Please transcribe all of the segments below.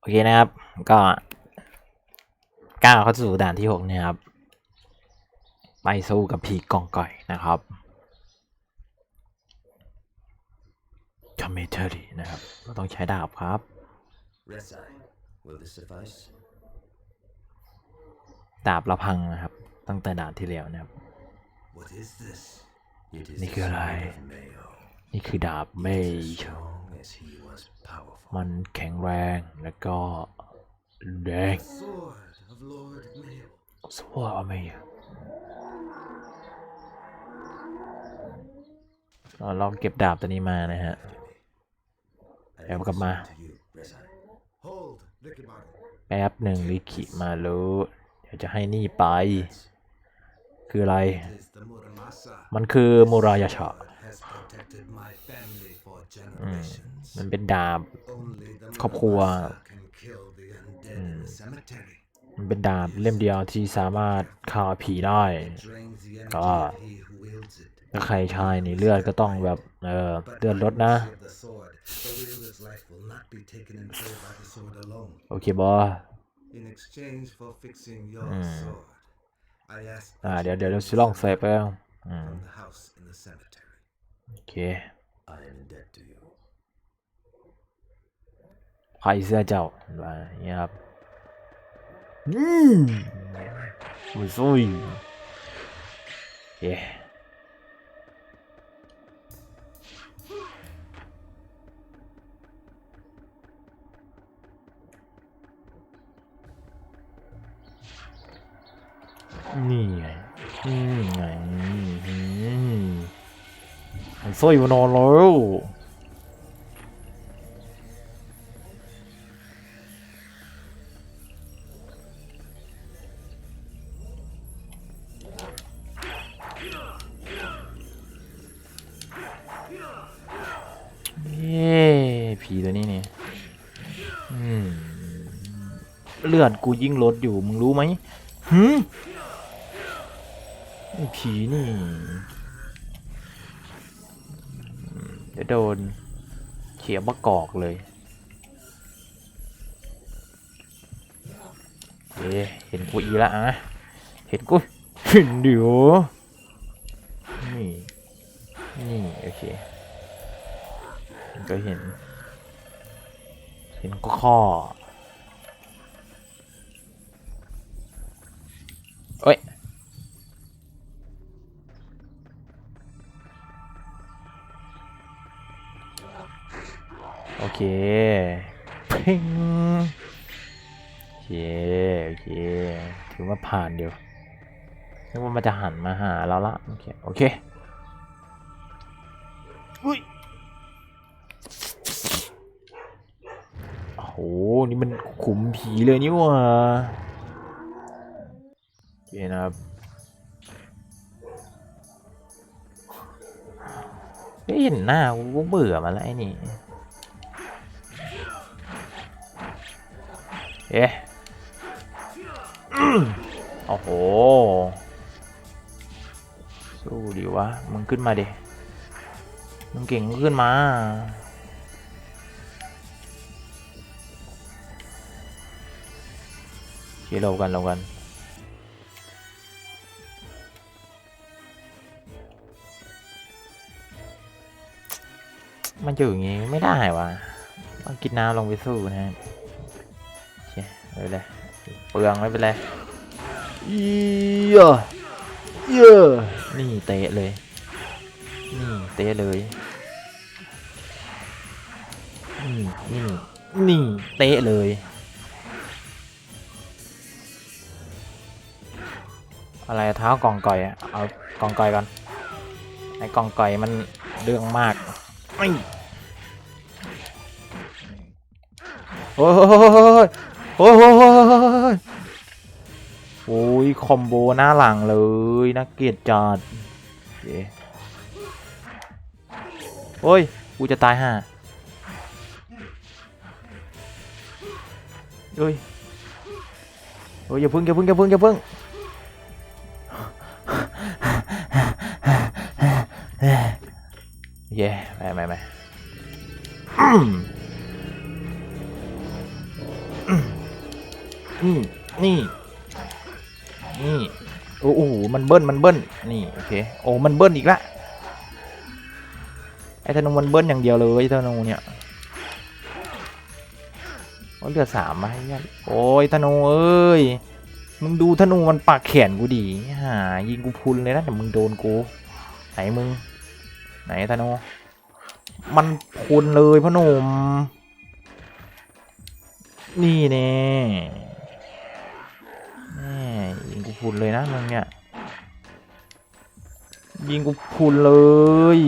โอเคนะครับ ก็ก้าวเข้าสู่ด่านที่หกเนี่ยครับ ไปสู้กับผีกองก่อยนะครับคอมเมเทอรี่นะครับเราต้องใช้ดาบครับ Resign. Will this suffice? ดาบเราพังนะครับ ตั้งแต่ด่านที่แล้วนะครับ What is this? It is นี่ the คืออะไร sword of Mayo. นี่คือดาบเมย์มันแข็งแรงแล้วก็แดงสวอร์เมย์เราลองเก็บดาบตัวนี้มานะฮะแอบกลับมาแป๊บหนึ่งลิขิมาลูเดี๋ยวจะให้นี่ไป คืออะไร มันคือมูรายาชะ that has protected my family for อืม generations. มันเป็นดาบ Only the ครอบครัว Muramasa can kill the undead in the cemetery. มันเป็นดาบเล่มเดียวที่สามารถฆ่าผีได้ It drains the energy Ah. of he who wields it. ถ้าใครใช้นี่เลือดก็ต้องแบบ เออ But เลือด by ลดนะ mercy of the sword, the wielder's life will not be taken in full by the sword alone. โอเคบอ In exchange for fixing your Hmm. sword, I ask อ่า that เดี๋ยว you เดี๋ยว be เราสิลองเซฟไปแล้วอืม โอเค I am dead to you. ใครเสื้อเจ้าว่าอย่างเงี้ยครับอืมโอ้ยซุยเย้นี่ไงนี่ไง อืมมันซุยมานอนแล้วเย้ผีตัวนี้เนี่ยเลือดกูยิ่งลดอยู่ มึงรู้ไหมหืมผีนี่ เดี๋ยวโดนเขียบมะกอกเลยเอ๊เห็นกูอีละอะเห็นกูเห็นเดี๋ยวนี่นี่โอเคก็เห็น เห็นก็ข้อ เคเพ่งโอเคโอเคถือว่าผ่านเดียวนึกว่ามันจะหันมาหาเราละโอเคโอเคอุ้ยโอ้โหนี่มันขุมผีเลยนี่หว่าโอเคนะครับเฮ้ยเห็นหน้ากูก็เบื่อมาแล้วไอ้นี่ เอ๊ะอืมโอ้โห สู้ดิวะ มึงขึ้นมาดิ มึงเก่งขึ้นมาโอเคเรากันเรากันมันจะอย่างงี้ไม่ได้วะต้องกินน้ำลงไปสู้นะ ไม่เป็นไรเปลืองไม่เป็นไรเยอะเยอะนี่เตะเลย นี่เตะเลย นี่นี่นี่เตะเลย อะไรเท้ากองก่อยอะเอากองก่อยก่อนไอ้กองก่อยมันเรื่องมากไม่โอ้ย โอ้ยโอ้ยโอ้ยคอมโบหน้าหลังเลยนักเกียรจัดโอเคโอ้ยกูจะตายห่าเฮ้ยโอ้ยอย่าพึ่งอย่าพึ่งอย่าพึ่งอย่าพึ่งเย่ไม่ไม่ไม่ เบิ้ลมันเบิ้ลนี่โอเคโอ้มันเบิ้ลอีกละไอ้ธนูมันเบิ้ลอย่างเดียวเลยไอ้ธนูเนี่ยโอ้เหลือสามมาให้ยันโอ้ยธนูเอ้ยมึงดูธนูมันปากแขนกูดีหายิงกูพุนเลยนะแต่มึงโดนกูไหนมึงไหนธนูมันพุนเลยพ่อหนุ่มนี่แน่แน่ยิงกูพุนเลยนะมึงเนี่ย ยิงกูพุนเลย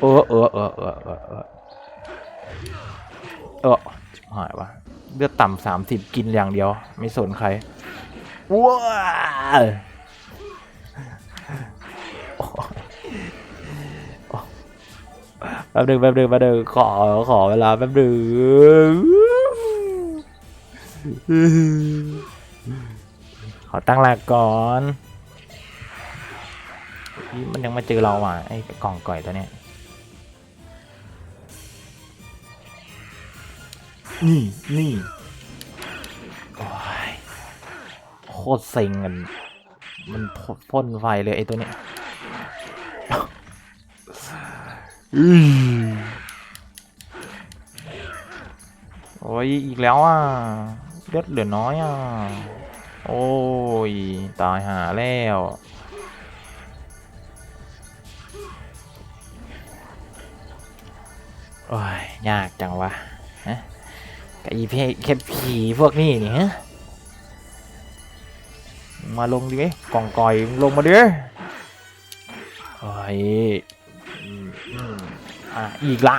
เออเออเออเออเออเออเออหายวะเลือดต่ำสามสิบกินอย่างเดียว ไม่สนใครว้าวแป๊บหนึงแป๊บหนึงแป๊บหนึงขอขอเวลาแป๊บหนึงขอตั้งหลักก่อน มันยังมาเจอเราอะไอ้กล่องก่อยตัวเนี้ยนี่นี่โอ้ยโคตรเซ็งกัน มันพ่นไฟเลยไอ้ตัวเนี้ยอื้อโอ้ยอีกแล้วอะเลือดเหลือน้อยอะ โอ้ย ตายหาแล้ว โอ้ย ยากจังวะฮะกับอีเพแค่ผีพวกนี้นี่ฮะมาลงดิไหมกล่องก่อยลงมาดิโอ้ยอะอีกละ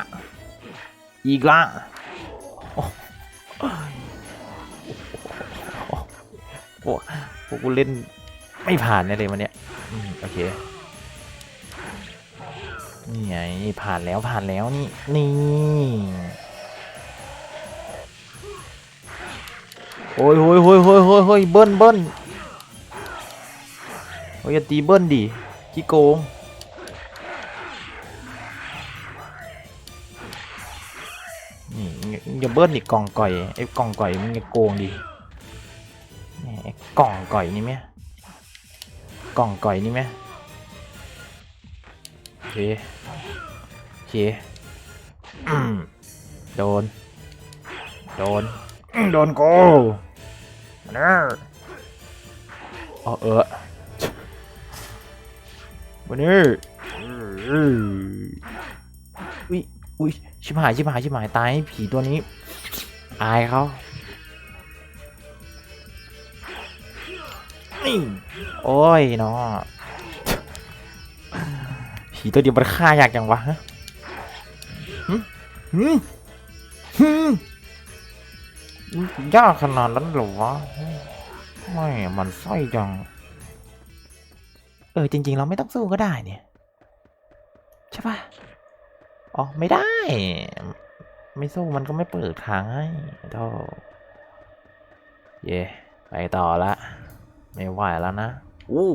อีกละโอ้โหพวกกูเล่นไม่ผ่านเลยวันเนี้ยอืมโอเค นี่ไงผ่านแล้วผ่านแล้วนี่นี่โอ้ยโอ้ยโอ้ยโอ้ยโอ้ยโอ้ยเบิ้ลเบิ้ลโอ้ยอย่าตีเบิ้ลดิขี้โกงนี่อย่าเบิ้ลดิกล่องก่อยไอ้กล่องก่อยมึงอย่าโกงดิไอ้กล่องก่อยนี่ไหมกล่องก่อยนี่ไหมโอเค เคอืมโดน โดน โดนกูมาเนอะอ๋อเออวันนี้อุ้ยอุ้ยชิบหายชิบหายชิบหายตายให้ผีตัวนี้ อายเขานี่โอ้ยเนาะผีตัวเดียวมันฆ่ายากจังวะฮะหึหึหึ ยากขนาดนั้นเหรอวะไม่มันไส้จัง เออ จริง ๆ เราไม่ต้องสู้ก็ได้เนี่ย ใช่ปะอ๋อ ไม่ได้ ไม่สู้มันก็ไม่เปิดทางให้โธ่เย่ไปต่อละ ไม่ไหวแล้วนะ อู้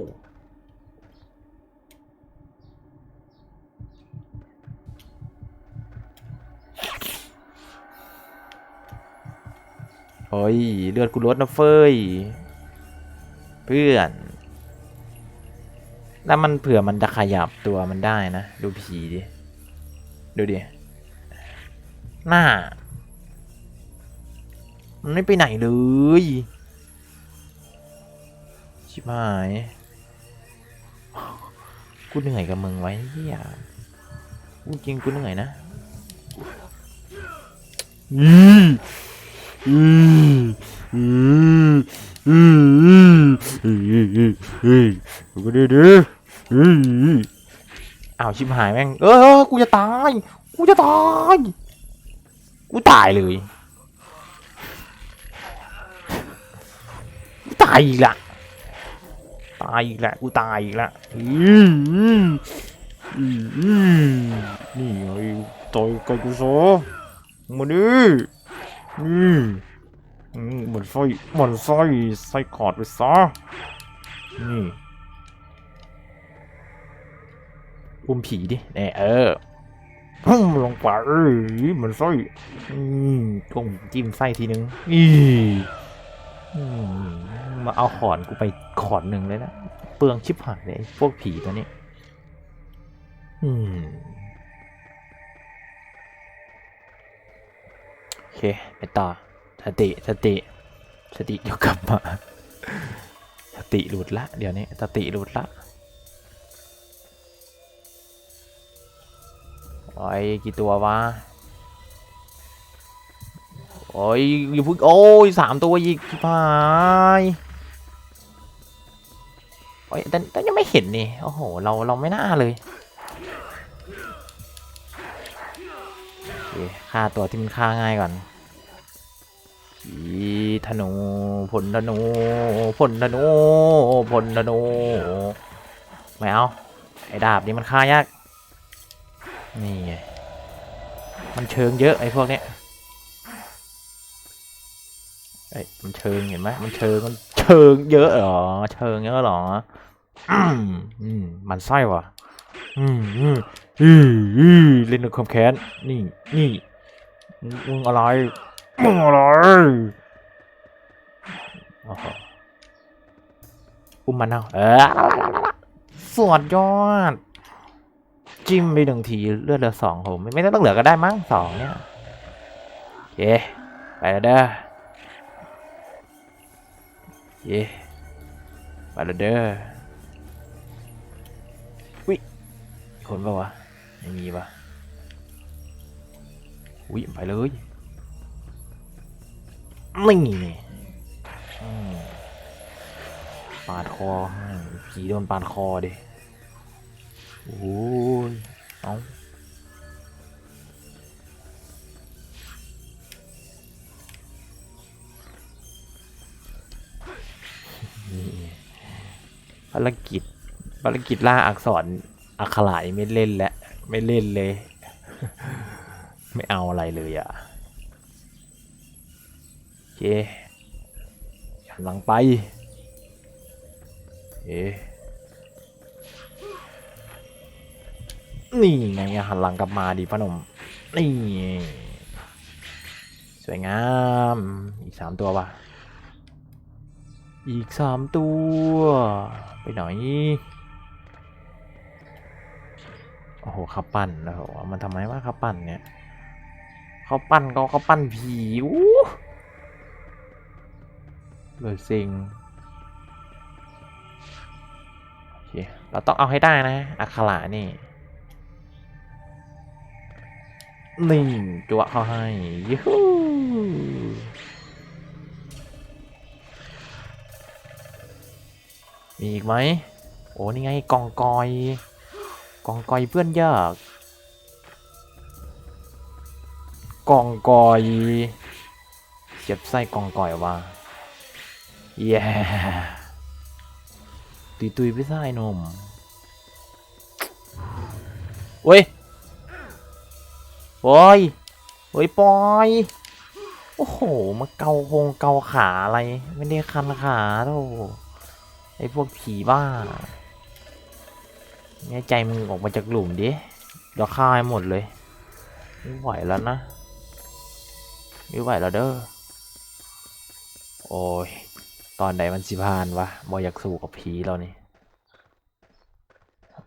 โอ้ย เลือดกูลดนะเฟ้ย เพื่อน แล้วมันเผื่อมันจะขยับตัวมันได้นะ ดูผีดิ ดูดิ หน้า มันไม่ไปไหนเลย ชิบหาย กูเหนื่อยกับมึงไว้เฮียกูจริงกูเหนื่อยนะ อืม อืมอืมอืมอืมอืมอืมอืมกูดีดีอืมอ้าวชิบหายแม่ง เออกูจะตาย กูจะตาย กูตายเลย กูตายอีกละ ตายอีกละ กูตายอีกละ อืมอืมอืมนี่ไงต่อยกับกูซะมาดิ นี่อืมหมดไส้หมดไส้ไส้ขอดไปซะนี่อุ้มผีดิเนี่ยเออพุ่งลงไปเอ้ยเหมือนไส้อืมก้มจิ้มไส้ทีนึงอีอืมมาเอาขอนกูไปขอนหนึ่งเลยนะ เปลืองชิบหายเลยไอ้พวกผีตัวนี้ อืม เคไปต่อสติสติ สติเดี๋ยวกลับมา สติหลุดละ เดี๋ยวนี้สติหลุดละโอ้ยกี่ตัววะโอ้ยอยู่พึ่งโอ้ยสามตัวอีกชิบหายโอ้ยแต่แต่ยังไม่เห็นนี่โอ้โหเราเราไม่น่าเลยฆ่าตัวที่มันฆ่าง่ายก่อน ผีธนูผลธนูผลธนูผลธนูไม่เอาไอ้ดาบนี่มันฆ่ายาก นี่ไงมันเชิงเยอะไอ้พวกเนี้ยเอ้มันเชิงเห็นไหมมันเชิงมันเชิงเยอะเหรอเชิงเยอะหรออืมมันไส้ว่ะอืมอืมอืมอืมเล่นด้วยความแค้นนี่นี่มึงอะไร อะไรอุ้มมันเอาเออสวดยอด จิ้มไปหนึ่งทีเลือดเหลือสองผมไม่ต้องเหลือก็ได้มั้งสองเนี่ยโอเคไปแล้วเด้อเย่ไปแล้วเด้อวิคนปะวะไม่มีปะวิไปเลย ไม่มีนี่อืมปาดคอให้ผีโดนปาดคอดิโอ้ยเอานี่ภารกิจภารกิจล่าอักษรอักขระนี่ไม่เล่นแล้ว ไม่เล่นเลย ไม่เอาอะไรเลยอะโอ เคหันหลังไปเอ๊นี่ไงหันหลังกลับมาดิพ่อหนุ่มนี่ สวยงาม อีกสามตัวป่ะอีกสามตัว ไปไหนโอ้โหข้าวปั้นโอ้โหมันทำไมว่าข้าวปั้นเนี่ยข้าปั้นก็ข้าปั้นผีอู้ เลยซิงโอเคเราต้องเอาให้ได้นะอักขระนี่นี่จัวเขาให้ยูฮูมีอีกไหมโอ้นี่ไงกองกอยกองกอยเพื่อนยากกองกอยเสียบไส้กองกอยว่า เย้ตุยตุยๆไปไส้นมโอ้ยโอ้ยโอ้ยปอย โอ้โห มาเกาคงเกาขาอะไร ไม่ได้คันขาโธ่ไอพวกผีบ้าแน่ใจมึงออกมาจากหลุมดิ เดี๋ยวฆ่าให้หมดเลย ไม่ไหวแล้วนะ ไม่ไหวแล้วเด้อ โอ้ย ตอนไหนมันสิพานวะบอยากสู้กับผีเรานี่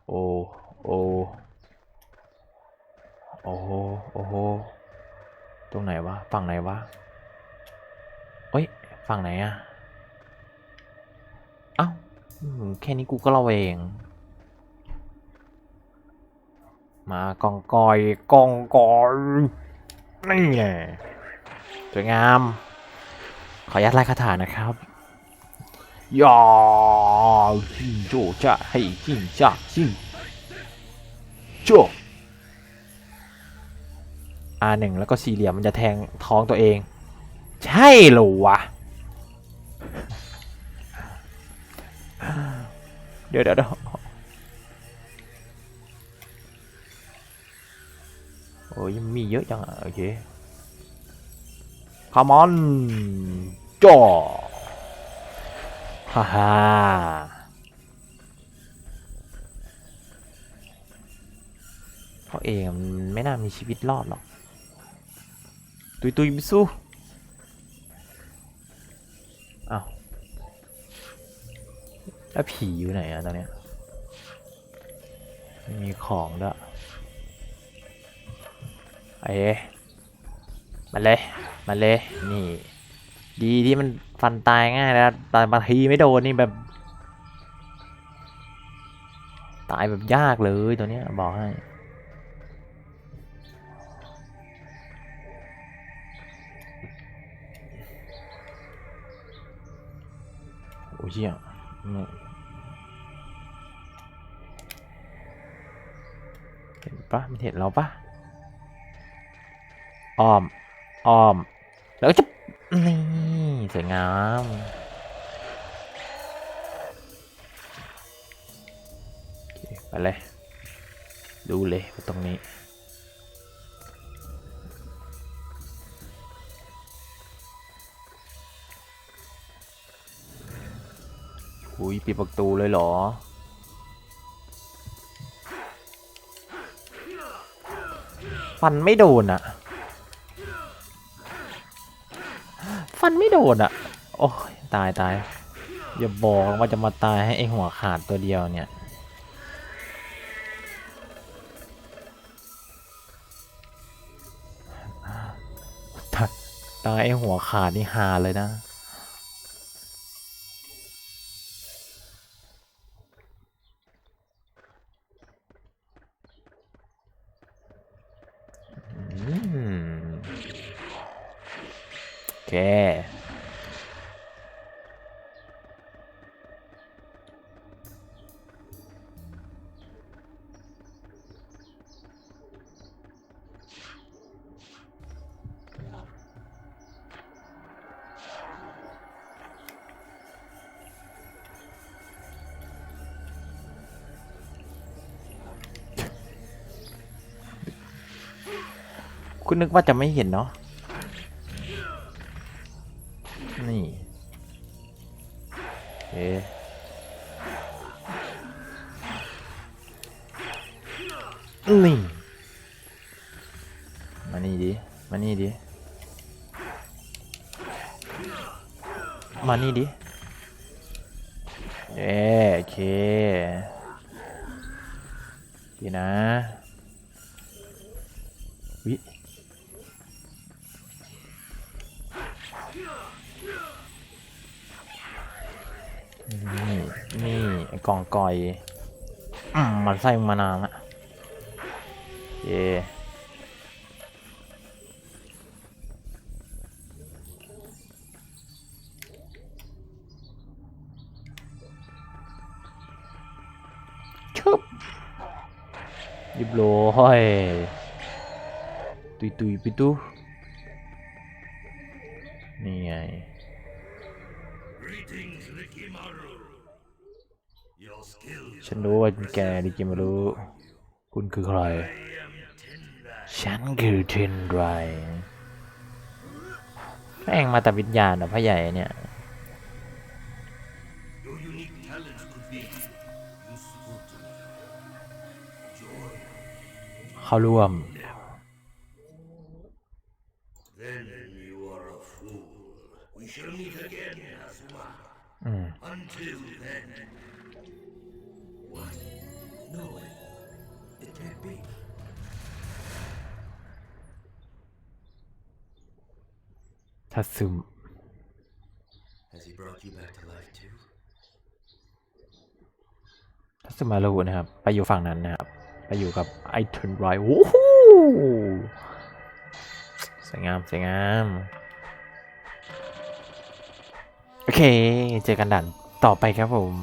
โอ้ โอ้ โอ้โห โอ้โห ตรงไหนวะ ฝั่งไหนวะเอ้ย ฝั่งไหนอะเอ้าแค่นี้กูก็ระเวง มากองกอยกองกอยนี่ไงสวยงาม ขออนุญาตไล่คาถานะครับ ยาฮิโจจะให้จิงจะจิงโจอาหนึ่งแล้วก็สี่เหลี่ยมมันจะแทงท้องตัวเอง ใช่หรอวะ เดี๋ยวเดี๋ยวเดี๋ยวโอ้ยมีเยอะจังอะโอเค come on จ่อ ฮ่าฮ่าราะเองมันไม่น่ามีชีวิตรอดหรอก ตุยตุยไปสู้อ้าวแล้วผีอยู่ไหนอะตอนเนี้ยมีของด้วยไอ้มาเลย มาเลย นี่ ดีที่มัน ฟันตายง่ายแล้วแต่บางทีไม่โดนนี่แบบ ตายแบบยากเลยตัวเนี้ยบอกให้โอ้ยเหี้ยเห็นปะมันเห็นเราปะอ้อมอ้อม แล้วก็จะนี่ สวยงามไปเลย ดูเลยตรงนี้ อุ้ยปิดประตูเลยเหรอฟันไม่โดนอะ ฟันไม่โดนอะโอ้ยตายตายอย่าบอกว่าจะมาตายให้ไอหัวขาดตัวเดียวเนี่ย ตายตายไอหัวขาดนี่หาเลยนะ เคคุณนึกว่าจะไม่เห็นเนาะ มานี่ดิเย้โอเคดีนะ วินี่นี่กล่องก่อยอมมันใส่มานานละเย่ ยิบโลห้อยตุยตุยปิตุนี่ไง Greetings, Rikimaru. Your skills ฉันรู้ว่าแกดิจิมารู้ คุณคือใคร I am Tendai. ฉันคือเทนไรแม่งมาแต่วิญญาณเหรอพ่อใหญ่เนี่ย เข้าร่วม Then you are a fool. We shall meet again, Asuma. อืม Until then. What? No way. It can't be. ถ้าซึม Has he brought you back to life too? ถ้าซึมารูนะครับ ไปอยู่ฝั่งนั้นนะครับ ไปอยู่กับไอเทนไรโอ้โหสวยงามสวยงาม โอเค เจอกันด่านต่อไปครับผม